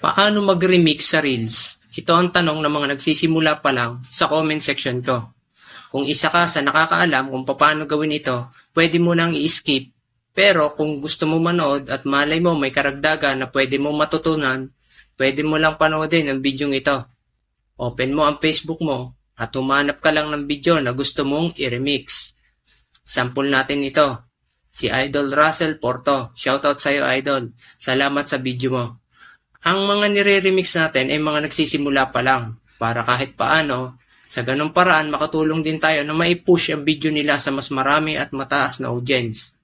Paano mag-remix sa Reels? Ito ang tanong ng mga nagsisimula pa lang sa comment section ko. Kung isa ka sa nakakaalam kung paano gawin ito, pwede mo nang i-skip. Pero kung gusto mo manood at malay mo may karagdagan na pwede mo matutunan, pwede mo lang panoodin ang video ito. Open mo ang Facebook mo at humanap ka lang ng video na gusto mong i-remix. Sample natin ito. Si Idol Russell Porto. Shoutout sa'yo, Idol. Salamat sa video mo. Ang mga nire-remix natin ay mga nagsisimula pa lang para kahit paano, sa ganong paraan makatulong din tayo na maipush ang video nila sa mas marami at mataas na audience.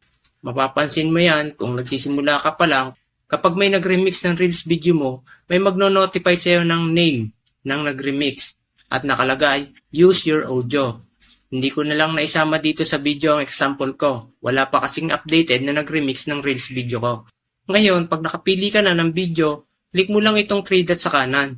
Mapapansin mo yan kung nagsisimula ka pa lang, kapag may nag-remix ng Reels video mo, may magno-notify sa'yo ng name ng nag-remix at nakalagay, use your audio. Hindi ko na lang naisama dito sa video ang example ko. Wala pa kasing updated na nag-remix ng Reels video ko. Ngayon, pag nakapili ka na ng video, click mo lang itong 3 dots sa kanan.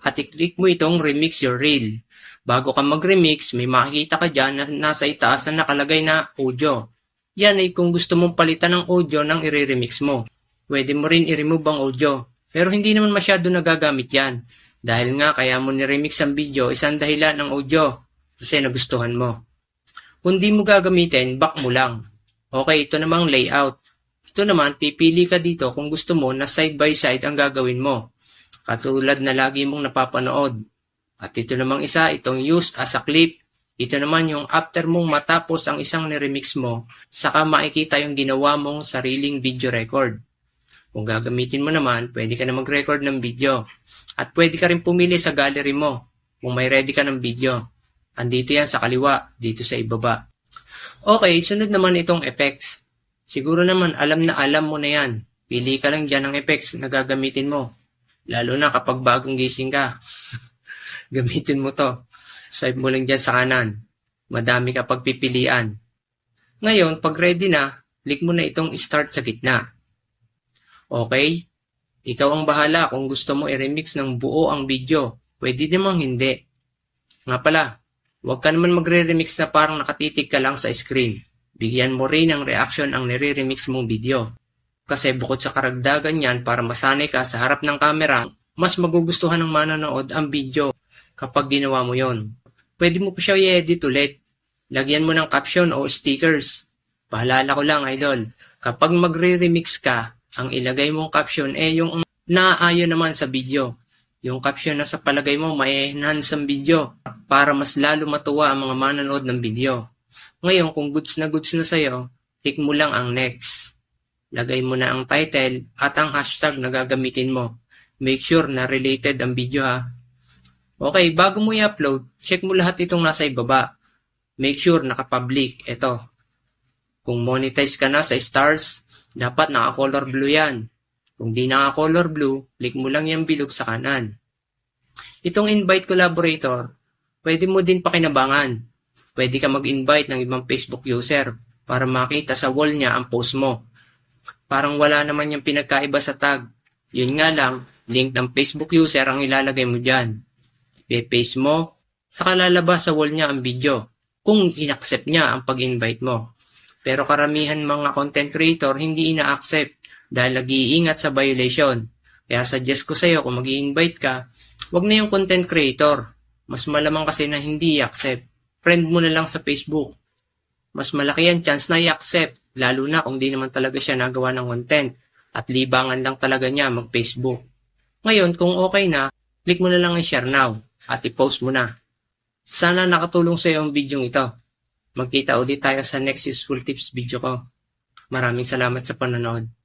At i-click mo itong remix your reel. Bago ka mag-remix, may makikita ka dyan na nasa itaas na nakalagay na audio. Yan ay kung gusto mong palitan ng audio ng i-remix mo. Pwede mo rin i-remove ang audio. Pero hindi naman masyado nagagamit yan. Dahil nga kaya mo ni-remix ang video, isang dahilan ng audio. Kasi nagustuhan mo. Kung di mo gagamitin, back mo lang. Okay, ito namang layout. Ito naman, pipili ka dito kung gusto mo na side by side ang gagawin mo. Katulad na lagi mong napapanood. At ito namang isa, itong used as a clip. Ito naman yung after mong matapos ang isang niremix mo, saka makikita yung ginawa mong sariling video record. Kung gagamitin mo naman, pwede ka na mag-record ng video. At pwede ka rin pumili sa gallery mo kung may ready ka ng video. Andito yan sa kaliwa, dito sa ibaba. Okay, sunod naman itong effects. Siguro naman alam na alam mo na yan. Pili ka lang dyan ng effects na gagamitin mo. Lalo na kapag bagong gising ka. Gamitin mo to. Swipe mo lang dyan sa kanan. Madami ka pagpipilian. Ngayon, pag ready na, click mo na itong start sa gitna. Okay? Ikaw ang bahala kung gusto mo i-remix ng buo ang video. Pwede namang hindi. Nga pala, huwag ka naman magre-remix na parang nakatitig ka lang sa screen. Bigyan mo rin ng reaction ang nire-remix mong video. Kasi bukod sa karagdagan yan para masanay ka sa harap ng camera, mas magugustuhan ng manonood ang video kapag ginawa mo yon. Pwede mo pa siya i-edit ulit. Lagyan mo ng caption o stickers. Pahalala ko lang, idol. Kapag magre-remix ka, ang ilagay mong caption eh yung naaayon naman sa video. Yung caption na sa palagay mo may enhance ang video para mas lalo matuwa ang mga manonood ng video. Ngayon, kung goods na goods na sa'yo, click mo lang ang next. Lagay mo na ang title at ang hashtag na gagamitin mo. Make sure na related ang video ha. Okay, bago mo i-upload, check mo lahat itong nasa ibaba. Make sure naka-public. Ito. Kung monetize ka na sa stars, dapat naka-color blue yan. Kung di naka-color blue, click mo lang yung bilog sa kanan. Itong invite collaborator, pwede mo din pakinabangan. Pwede ka mag-invite ng ibang Facebook user para makita sa wall niya ang post mo. Parang wala naman yung pinagkaiba sa tag. Yun nga lang, link ng Facebook user ang ilalagay mo dyan. Ipe-paste mo, saka lalabas sa wall niya ang video kung inaccept niya ang pag-invite mo. Pero karamihan mga content creator hindi ina-accept dahil nag-iingat sa violation. Kaya suggest ko sa iyo kung mag invite ka, wag na yung content creator. Mas malamang kasi na hindi i-accept. Friend mo na lang sa Facebook. Mas malaki yan chance na i-accept, lalo na kung di naman talaga siya nagawa ng content at libangan lang talaga niya mag-Facebook. Ngayon, kung okay na, click mo na lang ang share now at i-post mo na. Sana nakatulong sa iyo ang video ito. Magkita ulit tayo sa next useful tips video ko. Maraming salamat sa panonood.